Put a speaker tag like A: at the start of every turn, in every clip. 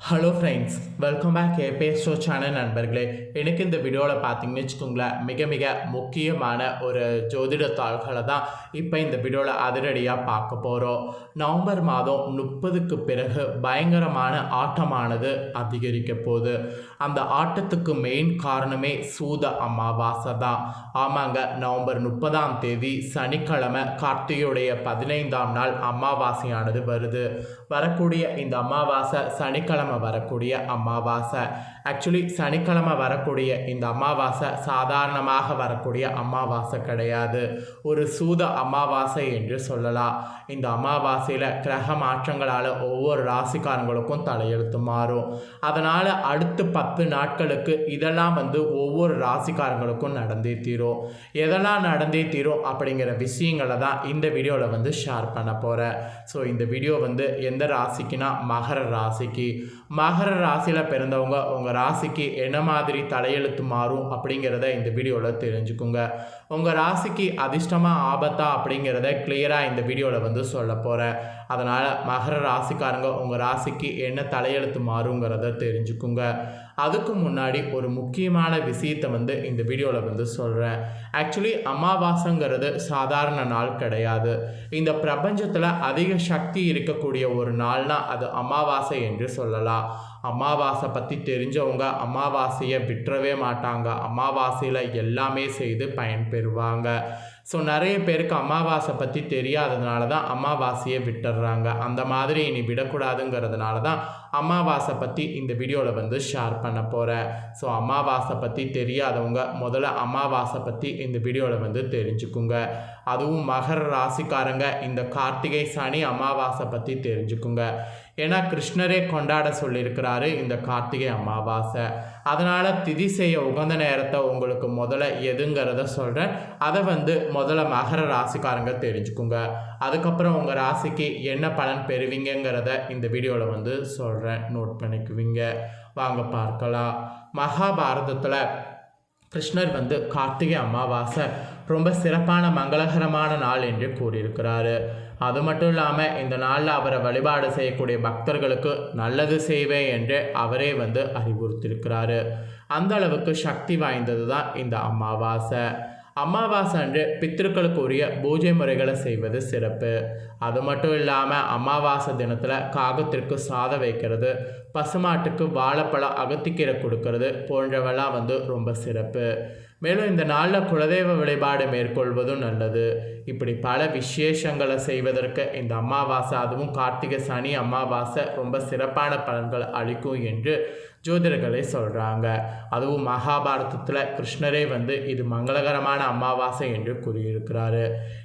A: Hello friends welcome back ABS show channel நண்பர்களே. எனக்கு இந்த வீடியோவில் பார்த்தீங்கன்னு வச்சுக்கோங்களேன் மிக மிக முக்கியமான ஒரு ஜோதிட தாள்களை தான் இப்போ இந்த வீடியோவில் அதிரடியாக பார்க்க போகிறோம் நவம்பர் மாதம் முப்பதுக்கு பிறகு பயங்கரமான ஆட்டமானது அதிகரிக்க போகுது. அந்த ஆட்டத்துக்கு மெயின் காரணமே சூத அமாவாசை தான். ஆமாங்க நவம்பர் முப்பதாம் தேதி சனிக்கிழமை கார்த்திகையுடைய பதினைந்தாம் நாள் அமாவாசையானது வருது. வரக்கூடிய இந்த அமாவாசை சனிக்கிழமை வரக்கூடிய அமாவாசை. ஆக்சுவலி சனிக்கிழமை வரக்கூடிய இந்த அமாவாசை சாதாரணமாக வரக்கூடிய அமாவாசை கிடையாது. ஒரு சூத அமாவாசை என்று சொல்லலாம். இந்த அமாவாசையில் கிரக மாற்றங்களால் ஒவ்வொரு ராசிக்காரங்களுக்கும் தலையெழுத்து மாறும். அதனால் அடுத்து பத்து நாட்களுக்கு இதெல்லாம் வந்து ஒவ்வொரு ராசிக்காரங்களுக்கும் நடந்தே தீரும். எதெல்லாம் நடந்தே தீரும் அப்படிங்கிற விஷயங்களை தான் இந்த வீடியோவில் வந்து ஷேர் பண்ண போகிறேன் ஸோ இந்த வீடியோ வந்து எந்த ராசிக்குன்னா மகர ராசிக்கு. மகர ராசியில் பிறந்தவங்க உங்கள் ராசிக்கு என்ன மாதிரி தலையெழுத்து மாறும் அப்படிங்கிறத இந்த வீடியோவில் தெரிஞ்சுக்குங்க. உங்கள் ராசிக்கு அதிர்ஷ்டமாக ஆபத்தா அப்படிங்கிறத கிளியராக இந்த வீடியோவில் வந்து சொல்ல போகிறேன் அதனால் மகர ராசிக்காரங்க உங்கள் ராசிக்கு என்ன தலையெழுத்து மாறுங்கிறத தெரிஞ்சுக்குங்க. அதுக்கு முன்னாடி ஒரு முக்கியமான விஷயத்தை வந்து இந்த வீடியோவில் வந்து சொல்கிறேன் ஆக்சுவலி அமாவாசைங்கிறது சாதாரண நாள் கிடையாது. இந்த பிரபஞ்சத்தில் அதிக சக்தி இருக்கக்கூடிய ஒரு நாள்னால் அது அமாவாசை என்று சொல்லலாம். அமாவாசை பற்றி தெரிஞ்சவங்க அமாவாசையை விட்டுறவே மாட்டாங்க. அமாவாசையில் எல்லாமே செய்து பயன்பெறுவாங்க. ஸோ நிறைய பேருக்கு அமாவாசை பற்றி தெரியாததுனால தான் அமாவாசையை விட்டுடுறாங்க அந்த மாதிரி இனி விடக்கூடாதுங்கிறதுனால தான் அமாவாசை பற்றி இந்த வீடியோவில் வந்து ஷேர் பண்ண போகிறேன் ஸோ அமாவாசை பற்றி தெரியாதவங்க முதல்ல அமாவாசை பற்றி இந்த வீடியோவில் வந்து தெரிஞ்சுக்குங்க. அதுவும் மகர ராசிக்காரங்க இந்த கார்த்திகை சனி அமாவாசை பற்றி தெரிஞ்சுக்குங்க. ஏன்னா கிருஷ்ணரே கொண்டாட சொல்லியிருக்கிறாரு இந்த கார்த்திகை அமாவாசை. அதனால் திதி செய்ய உகந்த நேரத்தை உங்களுக்கு முதல்ல எதுங்கிறத சொல்கிறேன் அதை வந்து முதல்ல மகர ராசிக்காரங்க தெரிஞ்சுக்குங்க. அதுக்கப்புறம் உங்கள் ராசிக்கு என்ன பலன் பெறுவீங்கங்கிறத இந்த வீடியோவில் வந்து சொல்கிறேன் நோட் பண்ணிக்குவீங்க. வாங்க பார்க்கலாம். மகாபாரதத்தில் கிருஷ்ணர் வந்து கார்த்திகை அமாவாசை ரொம்ப சிறப்பான மங்களகரமான நாள் என்று கூறியிருக்கிறாரு. அது மட்டும் இல்லாமல் இந்த நாளில் அவரை வழிபாடு செய்யக்கூடிய பக்தர்களுக்கு நல்லது செய்வேன் என்று அவரே வந்து அறிவுறுத்திருக்கிறாரு அந்த அளவுக்கு சக்தி வாய்ந்தது தான் இந்த அமாவாசை. அமாவாசை அன்று பித்திருக்களுக்கு உரிய பூஜை முறைகளை செய்வது சிறப்பு. அது மட்டும் இல்லாமல் அமாவாசை தினத்தில் காகத்திற்கு சாதம் வைக்கிறது பசுமாட்டுக்கு வாழைப்பழம் அகத்திக்கீரை கொடுக்கறது போன்றவெல்லாம் வந்து ரொம்ப சிறப்பு. மேலும் இந்த நாளில் குலதெய்வ வழிபாடு மேற்கொள்வதும் நல்லது. இப்படி பல விசேஷங்களை செய்வதற்கு இந்த அமாவாசை அதுவும் கார்த்திகை சனி அமாவாசை ரொம்ப சிறப்பான பலன்கள் அளிக்கும் என்று ஜோதிடர்களே சொல்கிறாங்க அதுவும் மகாபாரதத்தில் கிருஷ்ணரே வந்து இது மங்களகரமான அமாவாசை என்று கூறியிருக்கிறாரு.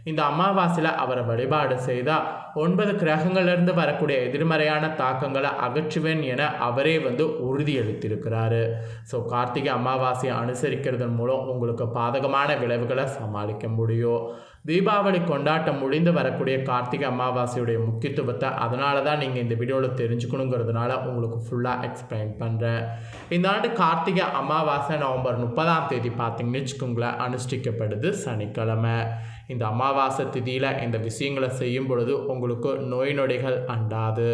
A: இந்த அமாவாசையில் அவரை வழிபாடு செய்தால் ஒன்பது கிரகங்களிலிருந்து வரக்கூடிய எதிர்மறையான தாக்கங்களை அகற்றுவேன் என அவரே வந்து உறுதியளித்திருக்கிறாரு. ஸோ கார்த்திகை அமாவாசையை அனுசரிக்கிறதன் மூலம் உங்களுக்கு பாதகமான விளைவுகளை சமாளிக்க முடியும். தீபாவளி கொண்டாட்டம் முடிந்து வரக்கூடிய கார்த்திகை அமாவாசையுடைய முக்கியத்துவத்தை அதனால தான் நீங்கள் இந்த வீடியோவில் தெரிஞ்சுக்கணுங்கிறதுனால உங்களுக்கு ஃபுல்லாக எக்ஸ்பிளைன் பண்ணுறேன் இந்த ஆண்டு கார்த்திகை அமாவாசை நவம்பர் முப்பதாம் தேதி பார்த்தீங்கன்னு வச்சுக்கோங்களேன் அனுஷ்டிக்கப்படுது சனிக்கிழமை. இந்த அமாவாசை திதியில் இந்த விஷயங்களை செய்யும் பொழுது உங்களுக்கு நோய் நொடிகள் அண்டாது.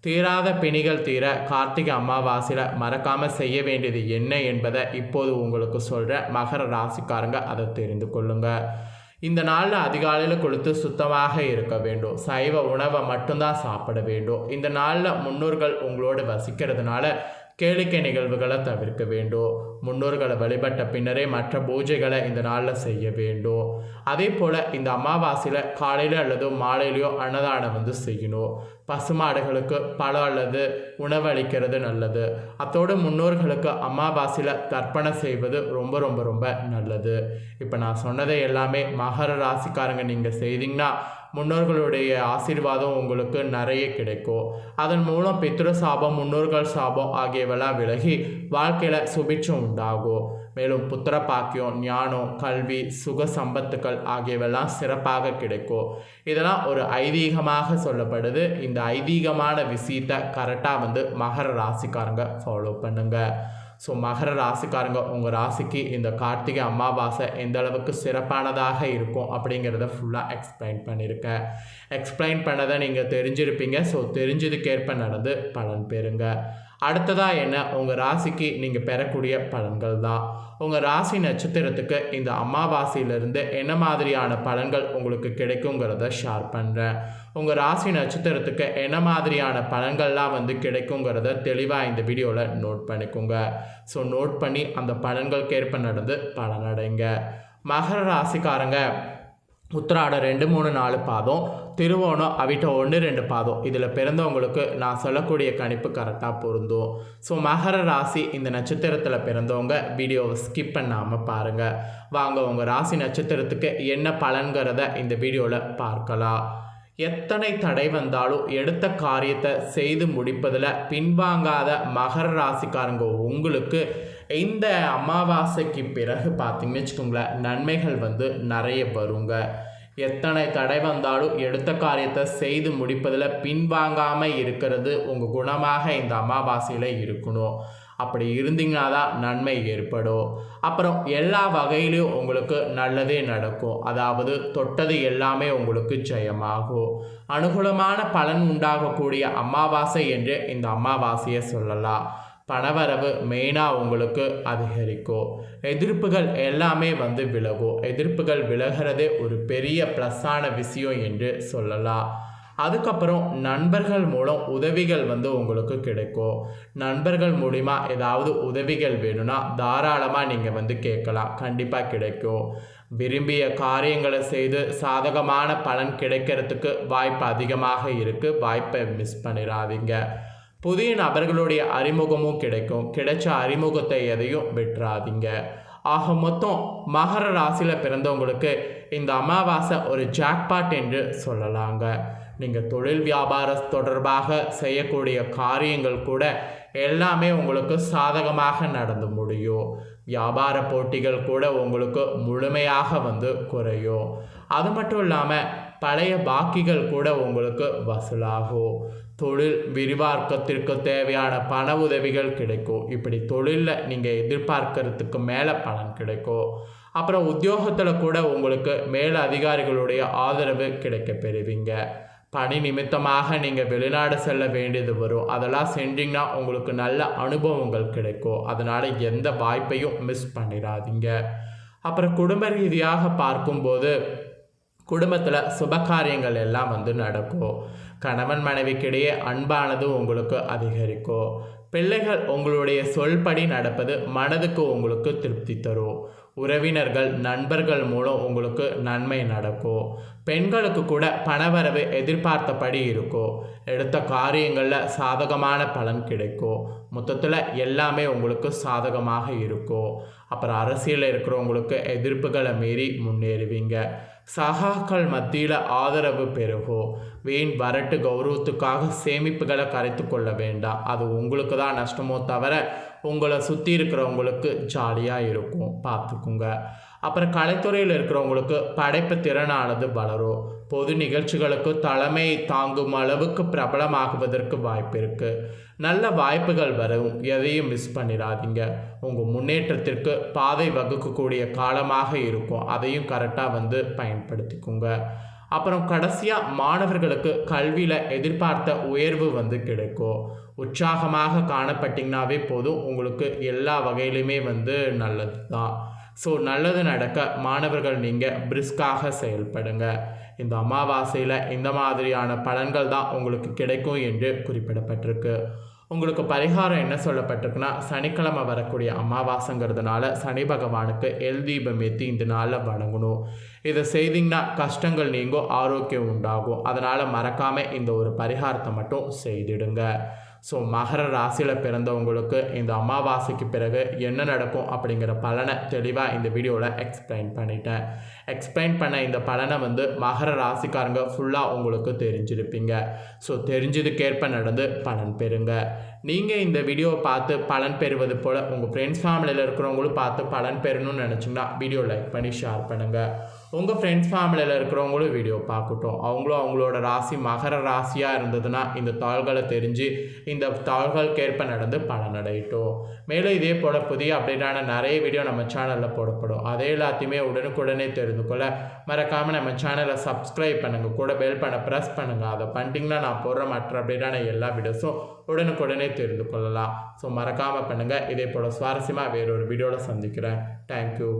A: தீராத பிணிகள் தீர கார்த்திகை அமாவாசையில் மறக்காமல் செய்ய வேண்டியது என்ன என்பதை இப்போது உங்களுக்கு சொல்கிறேன் மகர ராசிக்காரங்க அதை தெரிந்து கொள்ளுங்கள் இந்த நாளில் அதிகாலையில் கொடுத்து சுத்தமாக இருக்க வேண்டும். சைவ உணவை மட்டும்தான் சாப்பிட வேண்டும். இந்த நாளில் முன்னோர்கள் உங்களோடு வசிக்கிறதுனால கேளிக்கை நிகழ்வுகளை தவிர்க்க வேண்டும். முன்னோர்களை வழிபட்ட பின்னரே மற்ற பூஜைகளை இந்த நாளில் செய்ய வேண்டும். அதே போல் இந்த அமாவாசையில் காலையில் அல்லது மாலையிலையோ அன்னதானம் வந்து செய்யணும். பசுமாடுகளுக்கு பழம் அல்லது உணவளிக்கிறது நல்லது. அத்தோடு முன்னோர்களுக்கு அமாவாசையில் தர்ப்பணம் செய்வது ரொம்ப ரொம்ப ரொம்ப நல்லது. இப்போ நான் சொன்னதை எல்லாமே மகர ராசிக்காரங்க நீங்கள் செய்தீங்கன்னா முன்னோர்களுடைய ஆசீர்வாதம் உங்களுக்கு நிறைய கிடைக்கும். அதன் மூலம் பித்ரு சாபம் முன்னோர்கள் சாபம் ஆகியவெல்லாம் விலகி வாழ்க்கையில் சுபிட்சம் உண்டாகும். மேலும் புத்திர பாக்கியம் ஞானம் கல்வி சுக சம்பத்துக்கள் ஆகியவெல்லாம் சிறப்பாக கிடைக்கும். இதெல்லாம் ஒரு ஐதீகமாக சொல்லப்படுது. இந்த ஐதீகமான விஷயத்தை கரெக்டாக வந்து மகர ராசிக்காரங்க ஃபாலோ பண்ணுங்கள் ஸோ மகர ராசிக்காரங்க உங்கள் ராசிக்கு இந்த கார்த்திகை அமாவாசை எந்த அளவுக்கு சிறப்பானதாக இருக்கும் அப்படிங்கிறத ஃபுல்லாக எக்ஸ்பிளைன் பண்ணியிருக்கேன் எக்ஸ்பிளைன் பண்ணதை நீங்கள் தெரிஞ்சிருப்பீங்க. ஸோ தெரிஞ்சதுக்கேற்ப நடந்து பலன் பெறுங்க. அடுத்ததாக என்ன? உங்கள் ராசிக்கு நீங்கள் பெறக்கூடிய பலன்கள் தான் உங்கள் ராசி நட்சத்திரத்துக்கு இந்த அமாவாசையிலிருந்து என்ன மாதிரியான பலன்கள் உங்களுக்கு கிடைக்குங்கிறத ஷேர் பண்ணுறேன் உங்கள் ராசி நட்சத்திரத்துக்கு என்ன மாதிரியான பலன்கள்லாம் வந்து கிடைக்குங்கிறத தெளிவாக இந்த வீடியோவில் நோட் பண்ணிக்கோங்க. ஸோ நோட் பண்ணி அந்த பலன்களுக்கேற்ப நடந்து பலனடைங்க. மகர ராசிக்காரங்க உத்திராடம் ரெண்டு மூணு நாலு பாதம் திருவோணம் அவிட்ட ஒன்று ரெண்டு பாதம். இதில் பிறந்தவங்களுக்கு நான் சொல்லக்கூடிய கணிப்பு கரெக்டாக பொருந்தும். ஸோ மகர ராசி இந்த நட்சத்திரத்தில் பிறந்தவங்க வீடியோவை ஸ்கிப் பண்ணாமல் பாருங்கள் வாங்க உங்கள் ராசி நட்சத்திரத்துக்கு என்ன பலன்கிறத இந்த வீடியோவில் பார்க்கலாம். எத்தனை தடை வந்தாலும் எடுத்த காரியத்தை செய்து முடிப்பதில் பின்வாங்காத மகர ராசிக்காரங்க உங்களுக்கு இந்த அமாவாசைக்கு பிறகு பார்த்திங்கன்னு வச்சுக்கோங்களேன் நன்மைகள் வந்து நிறைய வருங்க. எத்தனை தடை வந்தாலும் எடுத்த காரியத்தை செய்து முடிப்பதில் பின்வாங்காமல் இருக்கிறது உங்கள் குணமாக இந்த அமாவாசையில் இருக்கணும். அப்படி இருந்தீங்கன்னா தான் நன்மை ஏற்படும். அப்புறம் எல்லா வகையிலையும் உங்களுக்கு நல்லதே நடக்கும். அதாவது தொட்டது எல்லாமே உங்களுக்கு ஜெயமாகும். அனுகூலமான பலன் உண்டாகக்கூடிய அமாவாசை என்று இந்த அமாவாசையை சொல்லலாம். பணவரவு மெயினாக உங்களுக்கு அதிகரிக்கும். எதிர்ப்புகள் எல்லாமே வந்து விலகும். எதிர்ப்புகள் விலகிறதே ஒரு பெரிய ப்ளஸ்ஸான விஷயம் என்று சொல்லலாம். அதுக்கப்புறம் நண்பர்கள் மூலம் உதவிகள் வந்து உங்களுக்கு கிடைக்கும். நண்பர்கள் மூலிமா ஏதாவது உதவிகள் வேணும்னா தாராளமாக நீங்கள் வந்து கேட்கலாம். கண்டிப்பாக கிடைக்கும். விரும்பிய காரியங்களை செய்து சாதகமான பலன் கிடைக்கிறதுக்கு வாய்ப்பு அதிகமாக இருக்குது வாய்ப்பை மிஸ் பண்ணிடாதீங்க. புதிய நபர்களுடைய அறிமுகமும் கிடைக்கும். கிடைச்ச அறிமுகத்தை எதையும் விட்டுறாதீங்க. ஆக மொத்தம் மகர ராசியில் பிறந்தவங்களுக்கு இந்த அமாவாசை ஒரு ஜாக்பாட் என்று சொல்லலாங்க. நீங்கள் தொழில் வியாபார தொடர்பாக செய்யக்கூடிய காரியங்கள் கூட எல்லாமே உங்களுக்கு சாதகமாக நடந்து முடியும். வியாபார போட்டிகள் கூட உங்களுக்கு முழுமையாக வந்து குறையும். அது மட்டும் இல்லாமல் பழைய பாக்கிகள் கூட உங்களுக்கு வசூலாகும். தொழில் விரிவாக்கத்திற்கு தேவையான பண உதவிகள் கிடைக்கும். இப்படி தொழிலில் நீங்கள் எதிர்பார்க்கறதுக்கு மேலே பலன் கிடைக்கும். அப்புறம் உத்தியோகத்தில் கூட உங்களுக்கு மேல் அதிகாரிகளுடைய ஆதரவு கிடைக்க பெறுவீங்க. பணி நிமித்தமாக நீங்கள் வெளிநாடு செல்ல வேண்டியது வரும். அதெல்லாம் செஞ்சீங்கன்னா உங்களுக்கு நல்ல அனுபவங்கள் கிடைக்கும். அதனால் எந்த வாய்ப்பையும் மிஸ் பண்ணிடாதீங்க. அப்புறம் குடும்ப ரீதியாக பார்க்கும்போது குடும்பத்தில் சுபகாரியங்கள் எல்லாம் வந்து நடக்கும். கணவன் மனைவிக்கிடையே அன்பானது உங்களுக்கு அதிகரிக்கும். பிள்ளைகள் உங்களுடைய சொல்படி நடப்பது மனதுக்கு உங்களுக்கு திருப்தி தரும். உறவினர்கள் நண்பர்கள் மூலம் உங்களுக்கு நன்மை நடக்கும். பெண்களுக்கு கூட பணவரவு எதிர்பார்த்தபடி இருக்கும். எடுத்த காரியங்களில் சாதகமான பலன் கிடைக்கும். மொத்தத்தில் எல்லாமே உங்களுக்கு சாதகமாக இருக்கும். அப்புறம் அரசியலில் இருக்கிறவங்களுக்கு எதிர்ப்புகளை மீறி முன்னேறுவீங்க. சகாக்கள் மத்தியில் ஆதரவு பெருகும் வீண் வரட்டு கௌரவத்துக்காக சேமிப்புகளை கரைத்து கொள்ள வேண்டாம் அது உங்களுக்கு தான் நஷ்டமோ தவிர உங்களை சுற்றி இருக்கிறவங்களுக்கு ஜாலியாக இருக்கும். பார்த்துக்குங்க. அப்புறம் கலைத்துறையில் இருக்கிறவங்களுக்கு படைப்பு திறனானது வளரும். பொது நிகழ்ச்சிகளுக்கு தலைமை தாங்கும் அளவுக்கு பிரபலமாகுவதற்கு வாய்ப்பு இருக்குது நல்ல வாய்ப்புகள் வரும். எதையும் மிஸ் பண்ணிடாதீங்க. உங்கள் முன்னேற்றத்திற்கு பாதை வகுக்கக்கூடிய காலமாக இருக்கும். அதையும் கரெக்டாக வந்து பயன்படுத்திக்கோங்க. அப்புறம் கடைசியாக மாணவர்களுக்கு கல்வியில் எதிர்பார்த்த உயர்வு வந்து கிடைக்கும். உற்சாகமாக காணப்பட்டிங்கனாவே போதும். உங்களுக்கு எல்லா வகையிலுமே வந்து நல்லது தான் ஸோ நல்லது நடக்க மாணவர்கள் நீங்கள் பிரிஸ்காக செயல்படுங்க. இந்த அமாவாசையில் இந்த மாதிரியான பலன்கள் தான் உங்களுக்கு கிடைக்கும் என்று குறிப்பிடப்பட்டிருக்கு. உங்களுக்கு பரிகாரம் என்ன சொல்லப்பட்டிருக்குன்னா சனிக்கிழமை வரக்கூடிய அமாவாசைங்கிறதுனால சனி பகவானுக்கு எல் தீபம் ஏற்றி இந்த நாளில் வணங்கணும். இதை செய்தீங்கன்னா கஷ்டங்கள் நீங்கும் ஆரோக்கியம் உண்டாகும். அதனால் மறக்காமல் இந்த ஒரு பரிகாரத்தை மட்டும் செய்திடுங்க. ஸோ மகர ராசியில் பிறந்தவங்களுக்கு இந்த அமாவாசைக்கு பிறகு என்ன நடக்கும் அப்படிங்கிற பலனை தெளிவாக இந்த வீடியோவில் எக்ஸ்பிளைன் பண்ணிட்டேன். எக்ஸ்பிளைன் பண்ண இந்த பலனை வந்து மகர ராசிக்காரங்க ஃபுல்லாக உங்களுக்கு தெரிஞ்சிருப்பீங்க. ஸோ தெரிஞ்சதுக்கேற்ப நடந்து பலன் பெறுங்க. நீங்கள் இந்த வீடியோவை பார்த்து பலன் பெறுவது போல் உங்கள் ஃப்ரெண்ட்ஸ் ஃபேமிலியில் இருக்கிறவங்களும் பார்த்து பலன் பெறணும்னு நினச்சிங்கன்னா வீடியோ லைக் பண்ணி ஷேர் பண்ணுங்கள் உங்கள் ஃப்ரெண்ட்ஸ் ஃபேமிலியில் இருக்கிறவங்களும் வீடியோ பார்க்கட்டும். அவங்களும் அவங்களோட ராசி மகர ராசியாக இருந்ததுன்னா இந்த தாள்களை தெரிஞ்சு இந்த தாள்களுக்கேற்ப நடந்து பலனடையட்டும். மேலும் இதே போல் புதிய அப்டேட்டான நிறைய வீடியோ நம்ம சேனலில் போடப்படும். அதே எல்லாத்தையுமே உடனுக்குடனே தெரிந்து கொள்ள மறக்காமல் நம்ம சேனலை சப்ஸ்கிரைப் பண்ணுங்கள் கூட பெல் பண்ண ப்ரெஸ் பண்ணுங்கள் அதை பண்ணிட்டீங்கன்னா நான் போடுற மற்ற அப்டேட்டான எல்லா வீடியோஸும் உடனுக்குடனே தெரிந்து கொள்ளலாம். ஸோ மறக்காமல் பண்ணுங்கள் இதே போல் சுவாரஸ்யமாக வேறொரு வீடியோவில் சந்திக்கிறேன். தேங்க்யூ